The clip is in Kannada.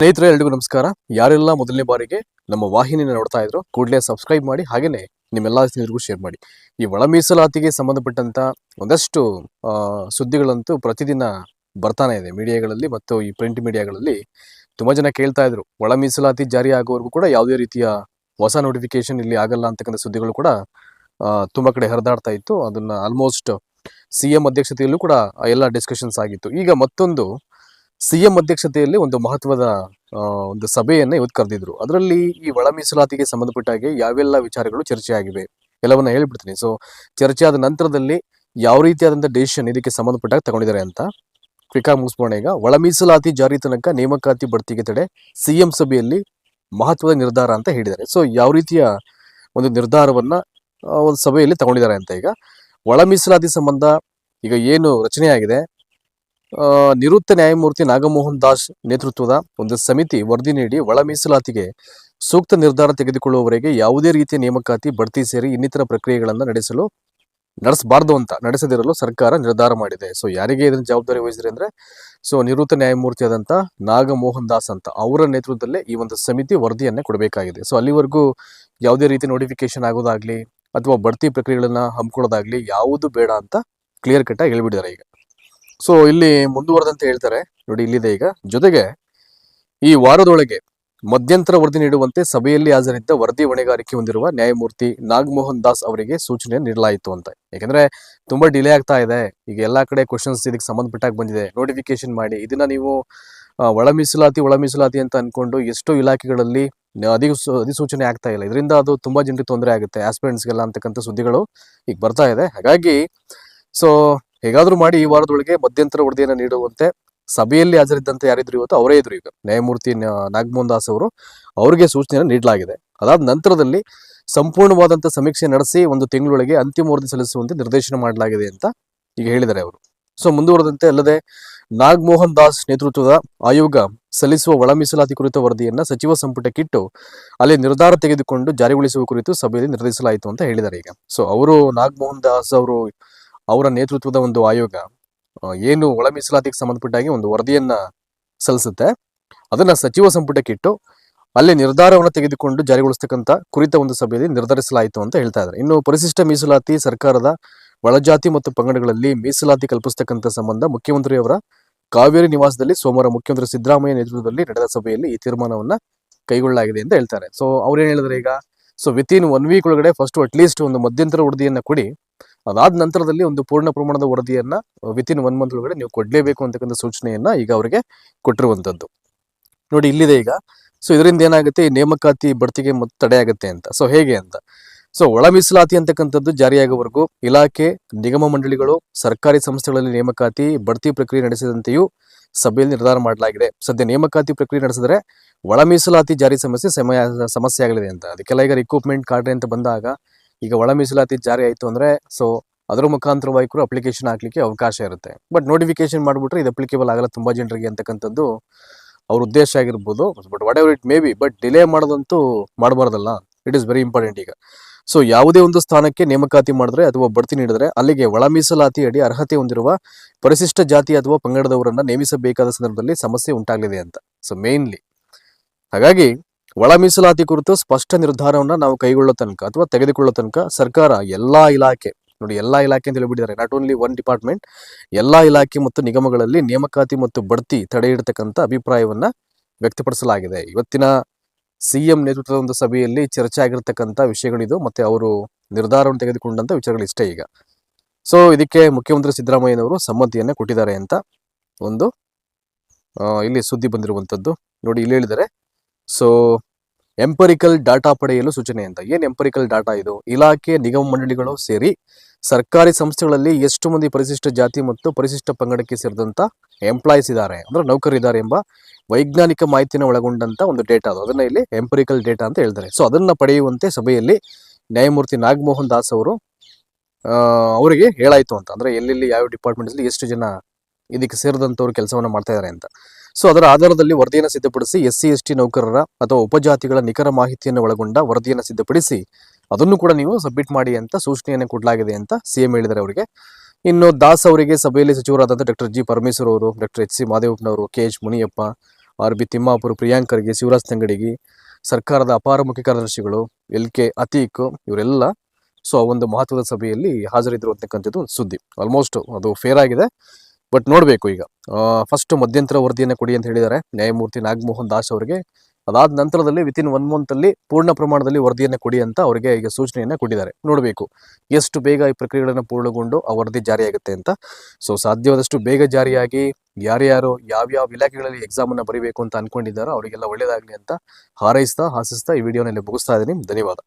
ಸ್ನೇಹಿತರೆ, ಎಲ್ರಿಗೂ ನಮಸ್ಕಾರ. ಯಾರೆಲ್ಲ ಮೊದಲನೇ ಬಾರಿಗೆ ನಮ್ಮ ವಾಹಿನಿನ ನೋಡ್ತಾ ಇದ್ರು ಕೂಡಲೇ ಸಬ್ಸ್ಕ್ರೈಬ್ ಮಾಡಿ ಹಾಗೇನೆ ನಿಮ್ಮೆಲ್ಲ ಸ್ನೇಹಿತರಿಗೂ ಶೇರ್ ಮಾಡಿ. ಈ ಒಳ ಮೀಸಲಾತಿಗೆ ಸಂಬಂಧಪಟ್ಟಂತ ಒಂದಷ್ಟು ಸುದ್ದಿಗಳಂತೂ ಪ್ರತಿದಿನ ಬರ್ತಾನೆ ಇದೆ ಮೀಡಿಯಾಗಳಲ್ಲಿ ಮತ್ತು ಈ ಪ್ರಿಂಟ್ ಮೀಡಿಯಾಗಳಲ್ಲಿ. ತುಂಬಾ ಜನ ಕೇಳ್ತಾ ಇದ್ರು ಒಳ ಮೀಸಲಾತಿ ಜಾರಿ ಆಗೋವರೆಗೂ ಕೂಡ ಯಾವುದೇ ರೀತಿಯ ಹೊಸ ನೋಟಿಫಿಕೇಶನ್ ಇಲ್ಲಿ ಆಗಲ್ಲ ಅಂತಕ್ಕಂಥ ಸುದ್ದಿಗಳು ಕೂಡ ತುಂಬಾ ಕಡೆ ಹರಿದಾಡ್ತಾ ಇತ್ತು. ಅದನ್ನ ಆಲ್ಮೋಸ್ಟ್ ಸಿಎಂ ಅಧ್ಯಕ್ಷತೆಯಲ್ಲೂ ಕೂಡ ಎಲ್ಲ ಡಿಸ್ಕಷನ್ಸ್ ಆಗಿತ್ತು. ಈಗ ಮತ್ತೊಂದು ಸಿಎಂ ಅಧ್ಯಕ್ಷತೆಯಲ್ಲಿ ಒಂದು ಮಹತ್ವದ ಒಂದು ಸಭೆಯನ್ನ ಇವತ್ತು ಕರೆದಿದ್ರು. ಅದರಲ್ಲಿ ಈ ಒಳ ಮೀಸಲಾತಿಗೆ ಸಂಬಂಧಪಟ್ಟ ಹಾಗೆ ಯಾವೆಲ್ಲ ವಿಚಾರಗಳು ಚರ್ಚೆ ಆಗಿವೆ ಎಲ್ಲವನ್ನ ಹೇಳ್ಬಿಡ್ತೀನಿ. ಸೊ ಚರ್ಚೆ ಆದ ನಂತರದಲ್ಲಿ ಯಾವ ರೀತಿಯಾದಂಥ ಡಿಸಿಷನ್ ಇದಕ್ಕೆ ಸಂಬಂಧಪಟ್ಟಾಗ ತಗೊಂಡಿದ್ದಾರೆ ಅಂತ ಕ್ವಿಕ್ ಆಗಿ ಮುಗಿಸ್ಬೋಣ ಈಗ. ಒಳ ಮೀಸಲಾತಿ ಜಾರಿ ತನಕ ನೇಮಕಾತಿ ಬಡ್ತಿಗೆ ತಡೆ ಸಿಎಂ ಸಭೆಯಲ್ಲಿ ಮಹತ್ವದ ನಿರ್ಧಾರ ಅಂತ ಹೇಳಿದ್ದಾರೆ. ಸೊ ಯಾವ ರೀತಿಯ ಒಂದು ನಿರ್ಧಾರವನ್ನ ಒಂದು ಸಭೆಯಲ್ಲಿ ತಗೊಂಡಿದ್ದಾರೆ ಅಂತ ಈಗ. ಒಳ ಮೀಸಲಾತಿ ಸಂಬಂಧ ಈಗ ಏನು ರಚನೆ ಆಗಿದೆ ಆ, ನಿವೃತ್ತ ನ್ಯಾಯಮೂರ್ತಿ ನಾಗಮೋಹನ್ ದಾಸ್ ನೇತೃತ್ವದ ಒಂದು ಸಮಿತಿ ವರದಿ ನೀಡಿ ಒಳ ಮೀಸಲಾತಿಗೆ ಸೂಕ್ತ ನಿರ್ಧಾರ ತೆಗೆದುಕೊಳ್ಳುವವರೆಗೆ ಯಾವುದೇ ರೀತಿಯ ನೇಮಕಾತಿ, ಬಡ್ತಿ ಸೇರಿ ಇನ್ನಿತರ ಪ್ರಕ್ರಿಯೆಗಳನ್ನು ನಡೆಸಲು ನಡೆಸಬಾರ್ದು ಅಂತ ನಡೆಸದಿರಲು ಸರ್ಕಾರ ನಿರ್ಧಾರ ಮಾಡಿದೆ. ಸೊ ಯಾರಿಗೆ ಇದನ್ನು ಜವಾಬ್ದಾರಿ ವಹಿಸಿದ್ರೆ ಅಂದ್ರೆ ಸೊ ನಿವೃತ್ತ ನ್ಯಾಯಮೂರ್ತಿ ಆದಂತ ನಾಗಮೋಹನ್ ದಾಸ್ ಅಂತ ಅವರ ನೇತೃತ್ವದಲ್ಲೇ ಈ ಒಂದು ಸಮಿತಿ ವರದಿಯನ್ನು ಕೊಡಬೇಕಾಗಿದೆ. ಸೊ ಅಲ್ಲಿವರೆಗೂ ಯಾವುದೇ ರೀತಿ ನೋಟಿಫಿಕೇಶನ್ ಆಗೋದಾಗ್ಲಿ ಅಥವಾ ಬಡ್ತಿ ಪ್ರಕ್ರಿಯೆಗಳನ್ನ ಹಮ್ಮಿಕೊಳ್ಳೋದಾಗ್ಲಿ ಯಾವುದು ಬೇಡ ಅಂತ ಕ್ಲಿಯರ್ ಕಟ್ ಆಗಿ ಹೇಳ್ಬಿಟ್ಟಿದ್ದಾರೆ ಈಗ. ಸೊ ಇಲ್ಲಿ ಮುಂದುವರೆದಂತೆ ಹೇಳ್ತಾರೆ. ನೋಡಿ, ಇಲ್ಲಿದೆ ಈಗ. ಜೊತೆಗೆ, ಈ ವಾರದೊಳಗೆ ಮಧ್ಯಂತರ ವರದಿ ನೀಡುವಂತೆ ಸಭೆಯಲ್ಲಿ ಹಾಜರಿದ್ದ ವರದಿ ಹೊಣೆಗಾರಿಕೆ ಹೊಂದಿರುವ ನ್ಯಾಯಮೂರ್ತಿ ನಾಗಮೋಹನ್ ದಾಸ್ ಅವರಿಗೆ ಸೂಚನೆ ನೀಡಲಾಯಿತು ಅಂತ. ಯಾಕಂದ್ರೆ ತುಂಬಾ ಡಿಲೇ ಆಗ್ತಾ ಇದೆ. ಈಗ ಎಲ್ಲಾ ಕಡೆ ಕ್ವಶನ್ಸ್ ಇದಕ್ಕೆ ಸಂಬಂಧಪಟ್ಟಾಗ ಬಂದಿದೆ. ನೋಟಿಫಿಕೇಶನ್ ಮಾಡಿ. ಇದನ್ನ ನೀವು ಒಳ ಮೀಸಲಾತಿ ಒಳ ಅಂತ ಅನ್ಕೊಂಡು ಎಷ್ಟೋ ಇಲಾಖೆಗಳಲ್ಲಿ ಅಧಿಸೂ ಅಧಿಸೂಚನೆ ಆಗ್ತಾ ಇಲ್ಲ. ಇದರಿಂದ ಅದು ತುಂಬಾ ಜನರಿಗೆ ತೊಂದರೆ ಆಗುತ್ತೆ. ಆಸ್ಪಿರೆಂಟ್ಸ್ಗೆಲ್ಲ ಅಂತಕ್ಕಂಥ ಸುದ್ದಿಗಳು ಈಗ ಬರ್ತಾ ಇದೆ. ಹಾಗಾಗಿ ಸೊ ಹೇಗಾದ್ರೂ ಮಾಡಿ ಈ ವಾರದೊಳಗೆ ಮಧ್ಯಂತರ ವರದಿಯನ್ನು ನೀಡುವಂತೆ ಸಭೆಯಲ್ಲಿ ಹಾಜರಿದ್ದಂತೆ ಯಾರಿದ್ರು ಇವತ್ತು ಅವರೇ ಇದ್ರು ಈಗ. ನ್ಯಾಯಮೂರ್ತಿ ನಾಗಮೋಹನ್ ದಾಸ್ ಅವರು ಅವರಿಗೆ ಸೂಚನೆಯನ್ನು ನೀಡಲಾಗಿದೆ. ಅದಾದ ನಂತರದಲ್ಲಿ ಸಂಪೂರ್ಣವಾದಂತಹ ಸಮೀಕ್ಷೆ ನಡೆಸಿ ಒಂದು ತಿಂಗಳೊಳಗೆ ಅಂತಿಮ ವರದಿ ಸಲ್ಲಿಸುವಂತೆ ನಿರ್ದೇಶನ ಮಾಡಲಾಗಿದೆ ಅಂತ ಈಗ ಹೇಳಿದ್ದಾರೆ ಅವರು. ಸೊ, ಮುಂದುವರೆದಂತೆ ಅಲ್ಲದೆ ನಾಗಮೋಹನ್ ದಾಸ್ ನೇತೃತ್ವದ ಆಯೋಗ ಸಲ್ಲಿಸುವ ಒಳ ಮೀಸಲಾತಿ ಕುರಿತ ವರದಿಯನ್ನು ಸಚಿವ ಸಂಪುಟಕ್ಕಿಟ್ಟು ಅಲ್ಲಿ ನಿರ್ಧಾರ ತೆಗೆದುಕೊಂಡು ಜಾರಿಗೊಳಿಸುವ ಕುರಿತು ಸಭೆಯಲ್ಲಿ ನಿರ್ಧರಿಸಲಾಯಿತು ಅಂತ ಹೇಳಿದ್ದಾರೆ ಈಗ. ಸೊ, ಅವರು ನಾಗಮೋಹನ್ ದಾಸ್ ಅವರು ಅವರ ನೇತೃತ್ವದ ಒಂದು ಆಯೋಗ ಏನು ಒಳ ಮೀಸಲಾತಿಗೆ ಸಂಬಂಧಪಟ್ಟಾಗಿ ಒಂದು ವರದಿಯನ್ನ ಸಲ್ಲಿಸುತ್ತೆ. ಅದನ್ನ ಸಚಿವ ಸಂಪುಟಕ್ಕಿಟ್ಟು ಅಲ್ಲಿ ನಿರ್ಧಾರವನ್ನು ತೆಗೆದುಕೊಂಡು ಜಾರಿಗೊಳಿಸ್ತಕ್ಕಂಥ ಕುರಿತ ಒಂದು ಸಭೆಯಲ್ಲಿ ನಿರ್ಧರಿಸಲಾಯಿತು ಅಂತ ಹೇಳ್ತಾ ಇದ್ದಾರೆ. ಇನ್ನು ಪರಿಶಿಷ್ಟ ಮೀಸಲಾತಿ ಸರ್ಕಾರದ ಒಳಜಾತಿ ಮತ್ತು ಪಂಗಡಗಳಲ್ಲಿ ಮೀಸಲಾತಿ ಕಲ್ಪಿಸ್ತಕ್ಕಂಥ ಸಂಬಂಧ ಮುಖ್ಯಮಂತ್ರಿಯವರ ಕಾವೇರಿ ನಿವಾಸದಲ್ಲಿ ಸೋಮವಾರ ಮುಖ್ಯಮಂತ್ರಿ ಸಿದ್ದರಾಮಯ್ಯ ನೇತೃತ್ವದಲ್ಲಿ ನಡೆದ ಸಭೆಯಲ್ಲಿ ಈ ತೀರ್ಮಾನವನ್ನ ಕೈಗೊಳ್ಳಲಾಗಿದೆ ಅಂತ ಹೇಳ್ತಾರೆ. ಸೊ ಅವ್ರು ಏನ್ ಹೇಳಿದ್ರೆ ಈಗ so within one week ಒಳಗಡೆ ಫಸ್ಟ್ ಅಟ್ಲೀಸ್ಟ್ ಒಂದು ಮಧ್ಯಂತರ ವರದಿಯನ್ನ ಕೊಡಿ. ಅದಾದ ನಂತರದಲ್ಲಿ ಒಂದು ಪೂರ್ಣ ಪ್ರಮಾಣದ ವರದಿಯನ್ನ ವಿತ್ ಇನ್ ಒನ್ ಮಂತ್ ಒಳಗಡೆ ನೀವು ಕೊಡ್ಲೇಬೇಕು ಅಂತಕ್ಕಂಥ ಸೂಚನೆಯನ್ನ ಈಗ ಅವರಿಗೆ ಕೊಟ್ಟಿರುವಂತದ್ದು ನೋಡಿ ಇಲ್ಲಿದೆ ಈಗ. ಸೊ ಇದರಿಂದ ಏನಾಗುತ್ತೆ? ಈ ನೇಮಕಾತಿ ಬಡ್ತಿಗೆ ಮತ್ತು ತಡೆಯಾಗುತ್ತೆ ಅಂತ. ಸೊ ಹೇಗೆ ಅಂತ? ಸೊ ಒಳ ಮೀಸಲಾತಿ ಅಂತಕ್ಕಂಥದ್ದು ಜಾರಿಯಾಗುವವರೆಗೂ ಇಲಾಖೆ, ನಿಗಮ ಮಂಡಳಿಗಳು, ಸರ್ಕಾರಿ ಸಂಸ್ಥೆಗಳಲ್ಲಿ ನೇಮಕಾತಿ ಬಡ್ತಿ ಪ್ರಕ್ರಿಯೆ ನಡೆಸಿದಂತೆಯೂ ಸಭೆಯಲ್ಲಿ ನಿರ್ಧಾರ ಮಾಡಲಾಗಿದೆ. ಸದ್ಯ ನೇಮಕಾತಿ ಪ್ರಕ್ರಿಯೆ ನಡೆಸಿದ್ರೆ ಒಳ ಮೀಸಲಾತಿ ಜಾರಿ ಸಮಸ್ಯೆ ಸಮಯ, ಸಮಸ್ಯೆ ಆಗಲಿದೆ ಅಂತ. ಅದಕ್ಕೆಲ್ಲ ಈಗ ರಿಕ್ರೂಟ್ಮೆಂಟ್ ಕಾರ್ಡ್ ಅಂತ ಬಂದಾಗ ಈಗ ಒಳ ಮೀಸಲಾತಿ ಜಾರಿ ಆಯಿತು ಅಂದ್ರೆ ಸೊ ಅದರ ಮುಖಾಂತರವಾಗಿ ಕೂಡ ಅಪ್ಲಿಕೇಶನ್ ಹಾಕ್ಲಿಕ್ಕೆ ಅವಕಾಶ ಇರುತ್ತೆ. ಬಟ್ ನೋಟಿಫಿಕೇಶನ್ ಮಾಡಿಬಿಟ್ರೆ ಇದು ಅಪ್ಲಿಕೇಬಲ್ ಆಗಲ್ಲ ತುಂಬಾ ಜನರಿಗೆ ಅಂತಕ್ಕಂಥದ್ದು ಅವ್ರ ಉದ್ದೇಶ ಆಗಿರ್ಬೋದು. But whatever it may be but delay ಮಾಡೋದಂತೂ ಮಾಡಬಾರ್ದಲ್ಲ. ಇಟ್ ಇಸ್ ವೆರಿ ಇಂಪಾರ್ಟೆಂಟ್ ಈಗ. ಸೊ ಯಾವುದೇ ಒಂದು ಸ್ಥಾನಕ್ಕೆ ನೇಮಕಾತಿ ಮಾಡಿದ್ರೆ ಅಥವಾ ಬಡ್ತಿ ನೀಡಿದ್ರೆ ಅಲ್ಲಿಗೆ ಒಳ ಮೀಸಲಾತಿ ಅಡಿ ಅರ್ಹತೆ ಹೊಂದಿರುವ ಪರಿಶಿಷ್ಟ ಜಾತಿ ಅಥವಾ ಪಂಗಡದವರನ್ನ ನೇಮಿಸಬೇಕಾದ ಸಂದರ್ಭದಲ್ಲಿ ಸಮಸ್ಯೆ ಉಂಟಾಗಲಿದೆ ಅಂತ. ಸೊ ಮೇನ್ಲಿ ಹಾಗಾಗಿ ಒಳ ಮೀಸಲಾತಿ ಕುರಿತು ಸ್ಪಷ್ಟ ನಿರ್ಧಾರವನ್ನು ನಾವು ಕೈಗೊಳ್ಳೋ ತನಕ ಅಥವಾ ತೆಗೆದುಕೊಳ್ಳೋ ತನಕ ಸರ್ಕಾರ ಎಲ್ಲಾ ಇಲಾಖೆ, ನೋಡಿ ಎಲ್ಲಾ ಇಲಾಖೆ ಅಂತ ಹೇಳಿಬಿಟ್ಟಿದ್ದಾರೆ ನಾಟ್ ಓನ್ಲಿ ಒನ್ ಡಿಪಾರ್ಟ್ಮೆಂಟ್ ಎಲ್ಲಾ ಇಲಾಖೆ ಮತ್ತು ನಿಗಮಗಳಲ್ಲಿ ನೇಮಕಾತಿ ಮತ್ತು ಬಡ್ತಿ ತಡೆ ಇಡತಕ್ಕಂಥ ಅಭಿಪ್ರಾಯವನ್ನ ವ್ಯಕ್ತಪಡಿಸಲಾಗಿದೆ. ಇವತ್ತಿನ ಸಿಎಂ ನೇತೃತ್ವದ ಒಂದು ಸಭೆಯಲ್ಲಿ ಚರ್ಚೆ ಆಗಿರತಕ್ಕಂಥ ವಿಷಯಗಳಿದು ಮತ್ತೆ ಅವರು ನಿರ್ಧಾರವನ್ನು ತೆಗೆದುಕೊಂಡಂತ ವಿಚಾರಗಳು ಇಷ್ಟೇ ಈಗ. ಸೊ ಇದಕ್ಕೆ ಮುಖ್ಯಮಂತ್ರಿ ಸಿದ್ದರಾಮಯ್ಯನವರು ಸಮ್ಮತಿಯನ್ನ ಕೊಟ್ಟಿದ್ದಾರೆ ಅಂತ ಒಂದು ಇಲ್ಲಿ ಸುದ್ದಿ ಬಂದಿರುವಂತದ್ದು ನೋಡಿ, ಇಲ್ಲಿ ಹೇಳಿದ್ದಾರೆ ಸೊ ಎಂಪರಿಕಲ್ ಡಾಟಾ ಪಡೆಯಲು ಸೂಚನೆ ಅಂತ. ಏನು ಎಂಪರಿಕಲ್ ಡಾಟಾ ಇದು? ಇಲಾಖೆ, ನಿಗಮ ಮಂಡಳಿಗಳು ಸೇರಿ ಸರ್ಕಾರಿ ಸಂಸ್ಥೆಗಳಲ್ಲಿ ಎಷ್ಟು ಮಂದಿ ಪರಿಶಿಷ್ಟ ಜಾತಿ ಮತ್ತು ಪರಿಶಿಷ್ಟ ಪಂಗಡಕ್ಕೆ ಸೇರಿದಂತ ಎಂಪ್ಲಾಯೀಸ್ ಇದ್ದಾರೆ? ಅಂದ್ರೆ ನೌಕರಿದ್ದಾರೆ ಎಂಬ ವೈಜ್ಞಾನಿಕ ಮಾಹಿತಿಯನ್ನು ಒಳಗೊಂಡಂತ ಒಂದು ಡೇಟಾ ಅದು. ಅದನ್ನ ಇಲ್ಲಿ ಎಂಪರಿಕಲ್ ಡೇಟಾ ಅಂತ ಹೇಳ್ತಾರೆ. ಸೊ ಅದನ್ನ ಪಡೆಯುವಂತೆ ಸಭೆಯಲ್ಲಿ ನ್ಯಾಯಮೂರ್ತಿ ನಾಗಮೋಹನ್ ದಾಸ್ ಅವರು ಅವರಿಗೆ ಹೇಳಾಯಿತು ಅಂತ. ಅಂದ್ರೆ ಎಲ್ಲೆಲ್ಲಿ, ಯಾವ ಡಿಪಾರ್ಟ್ಮೆಂಟ್ ಅಲ್ಲಿ ಎಷ್ಟು ಜನ ಇದಕ್ಕೆ ಸೇರಿದಂಥವ್ರು ಕೆಲಸವನ್ನ ಮಾಡ್ತಾ ಇದ್ದಾರೆ ಅಂತ. ಸೊ ಅದರ ಆಧಾರದಲ್ಲಿ ವರದಿಯನ್ನು ಸಿದ್ಧಪಡಿಸಿ ಎಸ್ ಸಿ ಎಸ್ ಟಿ ನೌಕರರ ಅಥವಾ ಉಪಜಾತಿಗಳ ನಿಖರ ಮಾಹಿತಿಯನ್ನು ಒಳಗೊಂಡ ವರದಿಯನ್ನು ಸಿದ್ಧಪಡಿಸಿ ಅದನ್ನು ಕೂಡ ನೀವು ಸಬ್ಮಿಟ್ ಮಾಡಿ ಅಂತ ಸೂಚನೆಯನ್ನು ಕೊಡಲಾಗಿದೆ ಅಂತ ಸಿಎಂ ಹೇಳಿದ್ದಾರೆ ಅವರಿಗೆ. ಇನ್ನು ದಾಸ್ ಅವರಿಗೆ ಸಭೆಯಲ್ಲಿ ಸಚಿವರಾದಂಥ ಡಾಕ್ಟರ್ ಜಿ ಪರಮೇಶ್ವರ್ ಅವರು, doctor H C ಮಾದೇವಪ್ಪನವರು, K H Muniyappa, R B Timmapura ಪ್ರಿಯಾಂಕರ್ಗೆ Shivraj Tangadagi, ಸರ್ಕಾರದ ಅಪಾರ ಮುಖ್ಯ ಕಾರ್ಯದರ್ಶಿಗಳು, ಎಲ್ ಕೆ ಅತೀಕ್ ಇವರೆಲ್ಲ ಸೊ ಒಂದು ಮಹತ್ವದ ಸಭೆಯಲ್ಲಿ ಹಾಜರಿದ್ರು ಅಂತಕ್ಕಂಥದ್ದು ಸುದ್ದಿ. ಆಲ್ಮೋಸ್ಟ್ ಅದು ಫೇರ್ ಆಗಿದೆ. ಬಟ್ ನೋಡಬೇಕು ಈಗ. ಫಸ್ಟ್ ಮಧ್ಯಂತರ ವರದಿಯನ್ನು ಕೊಡಿ ಅಂತ ಹೇಳಿದ್ದಾರೆ. ನ್ಯಾಯಮೂರ್ತಿ ನಾಗಮೋಹನ್ ದಾಸ್ ಅವರಿಗೆ. ಅದಾದ ನಂತರದಲ್ಲಿ ವಿತಿನ್ ಒನ್ ಮಂತ್ ಅಲ್ಲಿ ಪೂರ್ಣ ಪ್ರಮಾಣದಲ್ಲಿ ವರದಿಯನ್ನು ಕೊಡಿ ಅಂತ ಅವರಿಗೆ ಈಗ ಸೂಚನೆಯನ್ನ ಕೊಟ್ಟಿದ್ದಾರೆ. ನೋಡಬೇಕು. ಎಷ್ಟು ಬೇಗ ಈ ಪ್ರಕ್ರಿಯೆಗಳನ್ನು ಪೂರ್ಣಗೊಂಡು ಆ ವರದಿ ಜಾರಿಯಾಗುತ್ತೆ ಅಂತ. ಸೊ ಸಾಧ್ಯವಾದಷ್ಟು ಬೇಗ ಜಾರಿಯಾಗಿ ಯಾರ್ಯಾರು ಯಾವ್ಯಾವ ಇಲಾಖೆಗಳಲ್ಲಿ ಎಕ್ಸಾಮ್ ಅನ್ನ ಬರೀಬೇಕು ಅಂತ ಅನ್ಕೊಂಡಿದ್ದಾರೋ ಅವರಿಗೆಲ್ಲ ಒಳ್ಳೇದಾಗ್ಲಿ ಅಂತ ಹಾರೈಸ್ತಾ ಹಾಸಿಸ್ತಾ ಈ ವಿಡಿಯೋನಲ್ಲಿ ಮುಗಿಸ್ತಾ ಇದ್ದೀನಿ. ಧನ್ಯವಾದ.